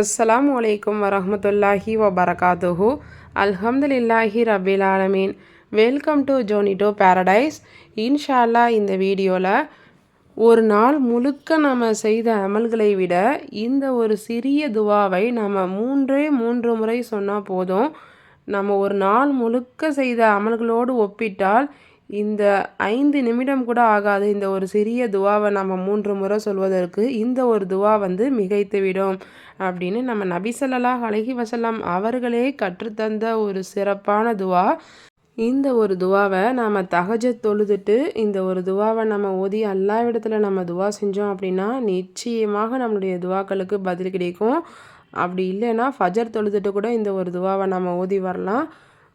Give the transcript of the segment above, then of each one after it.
அஸ்ஸலாமு அலைக்கும் வரமத்துல்லாஹி வபரகாத்துஹு. அல்ஹம்துலில்லாஹி ரபில் ஆலமீன். வெல்கம் டு ஜோனிடோ பேரடைஸ் இன்ஷால்லா இந்த வீடியோவில் ஒரு நாள் முழுக்க நம்ம செய்த அமல்களை விட இந்த ஒரு சிறிய துவாவை நம்ம மூன்றே மூன்று முறை சொன்னால் போதும். நம்ம ஒரு நாள் முழுக்க செய்த அமல்களோடு ஒப்பிட்டால் இந்த ஐந்து நிமிடம் கூட ஆகாது. இந்த ஒரு சிறிய துவாவை நம்ம மூன்று முறை சொல்வதற்கு இந்த ஒரு துவா வந்து மிகைத்துவிடும் அப்படின்னு நம்ம நபிசல்லாஹ் அழகி வசல்லாம் அவர்களே கற்றுத்தந்த ஒரு சிறப்பான துவா. இந்த ஒரு துவாவை நாம் தகஜ தொழுதுட்டு இந்த ஒரு துவாவை நம்ம ஓதி எல்லா இடத்துல நம்ம துவா செஞ்சோம் அப்படின்னா நிச்சயமாக நம்மளுடைய துவாக்களுக்கு பதில் கிடைக்கும். அப்படி இல்லைன்னா ஃபஜர் தொழுதுட்டு கூட இந்த ஒரு துவாவை நம்ம ஓதி வரலாம்.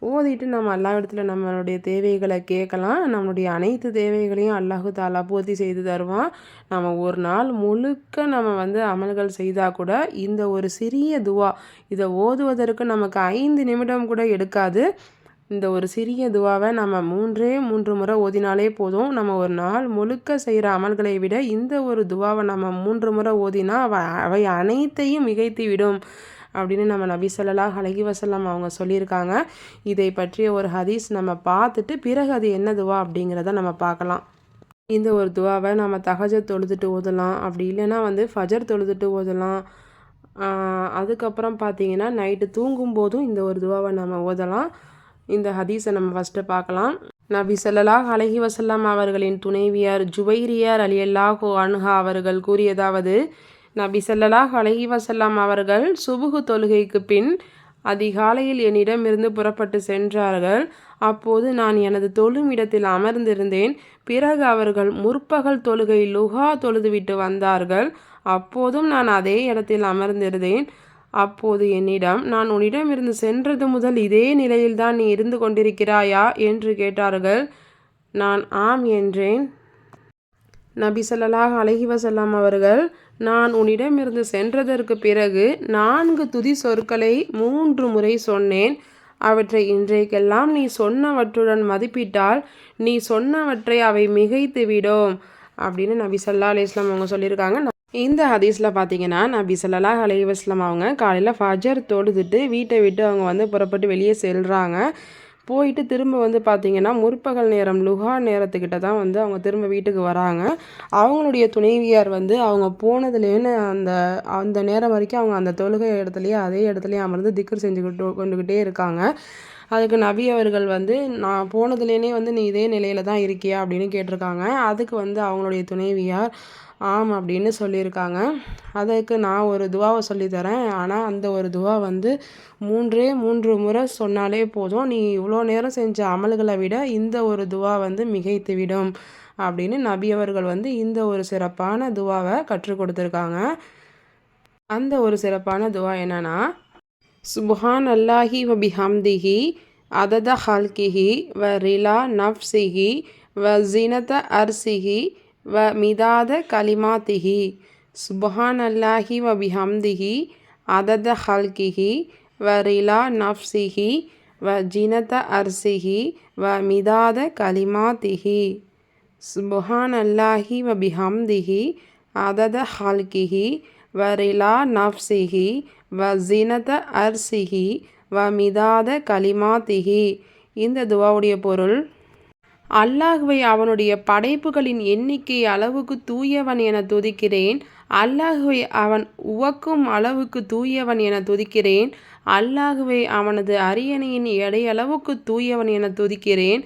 ஓதிட்டு நம்ம எல்லா இடத்துல நம்மளுடைய தேவைகளை கேட்கலாம். நம்மளுடைய அனைத்து தேவைகளையும் அல்லாஹு தாலா பூர்த்தி செய்து தருவான். நம்ம ஒரு நாள் முழுக்க நம்ம வந்து அமல்கள் செய்தால் கூட இந்த ஒரு சிறிய துவா இதை ஓதுவதற்கு நமக்கு ஐந்து நிமிடம் கூட எடுக்காது. இந்த ஒரு சிறிய துவாவை நம்ம மூன்றே மூன்று முறை ஓதினாலே போதும். நம்ம ஒரு நாள் முழுக்க செய்கிற அமல்களை விட இந்த ஒரு துவாவை நம்ம மூன்று முறை ஓதினா அவை அவை அனைத்தையும் மிகைத்து விடும். அப்படின்னு நம்ம நபி சொல்லலாஹ் வசல்லம் வசல்லாம் அவங்க சொல்லியிருக்காங்க. இதை பற்றிய ஒரு ஹதீஸ் நம்ம பார்த்துட்டு பிறகு அது என்ன துவா அப்படிங்கிறத நம்ம பார்க்கலாம். இந்த ஒரு துவாவை நம்ம தகஜ தொழுதுட்டு ஓதலாம். அப்படி இல்லைன்னா வந்து ஃபஜர் தொழுதுட்டு ஓதலாம். அதுக்கப்புறம் பார்த்தீங்கன்னா நைட்டு தூங்கும் போதும் இந்த ஒரு துவாவை நம்ம ஓதலாம். இந்த ஹதீஸை நம்ம ஃபஸ்ட்டு பார்க்கலாம். நபி சொல்லலாஹ் அலஹி வசல்லாம் அவர்களின் துணைவியார் ஜுவைரியார் அலியல்லாஹோ அன்ஹா அவர்கள் கூறியதாவது நபி சல்லலாஹ் அலஹி வசல்லாம் அவர்கள் சுபுகு தொழுகைக்கு பின் அதிகாலையில் என்னிடமிருந்து புறப்பட்டு சென்றார்கள். அப்போது நான் எனது தொழும் இடத்தில் அமர்ந்திருந்தேன். பிறகு அவர்கள் முற்பகல் தொழுகை லுகா தொழுதுவிட்டு வந்தார்கள். அப்போதும் நான் அதே இடத்தில் அமர்ந்திருந்தேன். அப்போது என்னிடம் நான் உன்னிடம் இருந்து சென்றது முதல் இதே நிலையில்தான் நீ இருந்து கொண்டிருக்கிறாயா? என்று கேட்டார்கள். நான் ஆம் என்றேன். நபி சொல்லலாக அலஹி வசல்லாம் அவர்கள் நான் உன்னிடமிருந்து சென்றதற்கு பிறகு நான்கு துதி சொற்களை மூன்று முறை சொன்னேன். அவற்றை இன்றைக்கெல்லாம் நீ சொன்னவற்றுடன் மதிப்பிட்டால் நீ சொன்னவற்றை அவை மிகைத்து விடும். அப்படின்னு நபி சல்லா அலிஸ்லாம் அவங்க சொல்லியிருக்காங்க. இந்த ஹதீஸில் பார்த்தீங்கன்னா நபி சல்லா அலைவாஸ்லாம் அவங்க காலையில் ஃபஜர் தொழுதுட்டு வீட்டை விட்டு அவங்க வந்து புறப்பட்டு வெளியே செல்கிறாங்க போயிட்டு திரும்ப வந்து பார்த்திங்கன்னா முற்பகல் நேரம் லுகா நேரத்துக்கிட்ட தான் வந்து அவங்க திரும்ப வீட்டுக்கு வராங்க. அவங்களுடைய துணைவியார் வந்து அவங்க போனதுலேன்னு அந்த அந்த நேரம் வரைக்கும் அவங்க அந்த தொழுகை இடத்துலையே அதே இடத்துலையே அமர்ந்து திக்கர் செஞ்சுக்கிட்டு கொண்டுக்கிட்டே இருக்காங்க. அதுக்கு நபி அவர்கள் வந்து நான் போனதுலேனே வந்து நீ இதே நிலையில் தான் இருக்கியா? அப்படின்னு கேட்டிருக்காங்க. அதுக்கு வந்து அவங்களுடைய துணைவியார் ஆம் அப்படின்னு சொல்லியிருக்காங்க. அதுக்கு நான் ஒரு துவாவை சொல்லித்தரேன் ஆனால் அந்த ஒரு துவா வந்து மூன்றே மூன்று முறை சொன்னாலே போதும். நீ இவ்வளோ நேரம் செஞ்ச அமல்களை விட இந்த ஒரு துவா வந்து மிகைத்து விடும் அப்படின்னு நபி அவர்கள் வந்து இந்த ஒரு சிறப்பான துவாவை கற்றுக் கொடுத்துருக்காங்க. அந்த ஒரு சிறப்பான துவா என்னன்னா சுபஹான் அல்லாஹி வ அதத ஹல்கிஹி வ ரிலா நஃப்சிஹி வ ஜினத அர்சிஹி வ மிதாத கலிமாத்திஹி. சுபஹான் அல்லாஹி வ அதத ஹல்கிஹி வ ரிலா நஃப்சிஹி வ ஜினத அர்சிஹி வ மிதாத கலிமாத்திஹி. சுபஹான் அல்லாஹி வ அதத ஹால்கிஹி வரிலா நஃப்சிஹி வ ஜினத அர்சிஹி வ மிதாத கலிமாத்திஹி. இந்த துவாவுடைய பொருள் அல்லாஹுவை அவனுடைய படைப்புகளின் எண்ணிக்கை அளவுக்கு தூயவன் என துதிக்கிறேன். அல்லாஹுவை அவன் உவக்கும் அளவுக்கு தூயவன் என துதிக்கிறேன். அல்லாஹுவை அவனது அரியணையின் எடையளவுக்கு தூயவன் என துதிக்கிறேன்.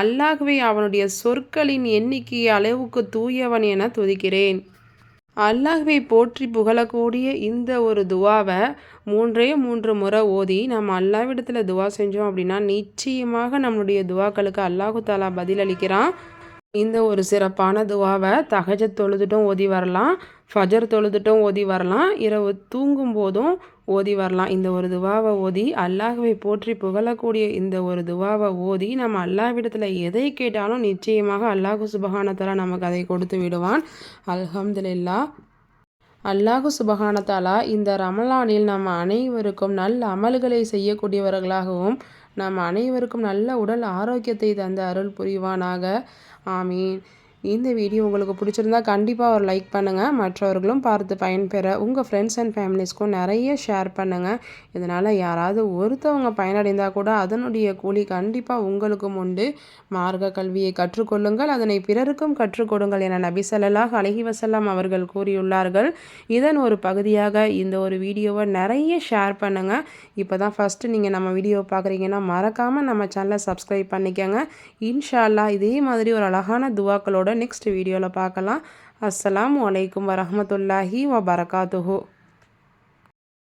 அல்லாஹுவை அவனுடைய சொற்களின் எண்ணிக்கை அளவுக்கு தூயவன் என துதிக்கிறேன். அல்லாஹ்வை போற்றி புகழக்கூடிய இந்த ஒரு துவாவை மூன்றே மூன்று முறை ஓதி நம்ம அல்லாவிடத்தில் துவா செஞ்சோம் அப்படின்னா நிச்சயமாக நம்மளுடைய துவாக்களுக்கு அல்லாஹு தாலா பதிலளிக்கிறான். இந்த ஒரு சிறப்பான துவாவை தகஜ தொழுதுட்டும் ஓதி வரலாம் ஃபஜர் தொழுதுட்டும் ஓதி வரலாம் இரவு தூங்கும் போதும் ஓதி வரலாம். இந்த ஒரு துவாவை ஓதி அல்லாஹுவை போற்றி புகழக்கூடிய இந்த ஒரு துவாவை ஓதி நம்ம அல்லாவிடத்தில் எதை கேட்டாலும் நிச்சயமாக அல்லாஹு சுபகானத்தாலா நமக்கு அதை கொடுத்து விடுவான். அல்ஹம்துலில்லா. அல்லாஹு சுபகானத்தாலா இந்த ரமலானில் நம்ம அனைவருக்கும் நல்ல அமல்களை செய்யக்கூடியவர்களாகவும் நம் அனைவருக்கும் நல்ல உடல் ஆரோக்கியத்தை தந்த அருள் புரிவானாக. ஆமீன். இந்த வீடியோ உங்களுக்கு பிடிச்சிருந்தா கண்டிப்பாக ஒரு லைக் பண்ணுங்கள் மற்றவர்களும் பார்த்து பயன்பெற உங்கள் ஃப்ரெண்ட்ஸ் அண்ட் ஃபேமிலிஸ்க்கும் நிறைய ஷேர் பண்ணுங்கள் இதனால் யாராவது ஒருத்தவங்க பயனடைந்தால் கூட அதனுடைய கூலி கண்டிப்பாக உங்களுக்கும் உண்டு. மார்க்க கல்வியை கற்றுக்கொள்ளுங்கள் அதனை பிறருக்கும் கற்றுக்கொடுங்கள் என நபி சல்லாஹ் அலஹி வசல்லாம் அவர்கள் கூறியுள்ளார்கள். இதன் ஒரு பகுதியாக இந்த ஒரு வீடியோவை நிறைய ஷேர் பண்ணுங்கள் இப்போ தான் ஃபஸ்ட்டு நீங்கள் நம்ம வீடியோ பார்க்குறீங்கன்னா மறக்காமல் நம்ம சேனலை சப்ஸ்கிரைப் பண்ணிக்கோங்க. இன்ஷால்லா இதே மாதிரி ஒரு அழகான துவாக்களோட நெக்ஸ்ட் வீடியோவில் பார்க்கலாம். அஸ்லாம் வலைக்கம் வரமத்துல்லாஹி வபரகாத்துஹூ.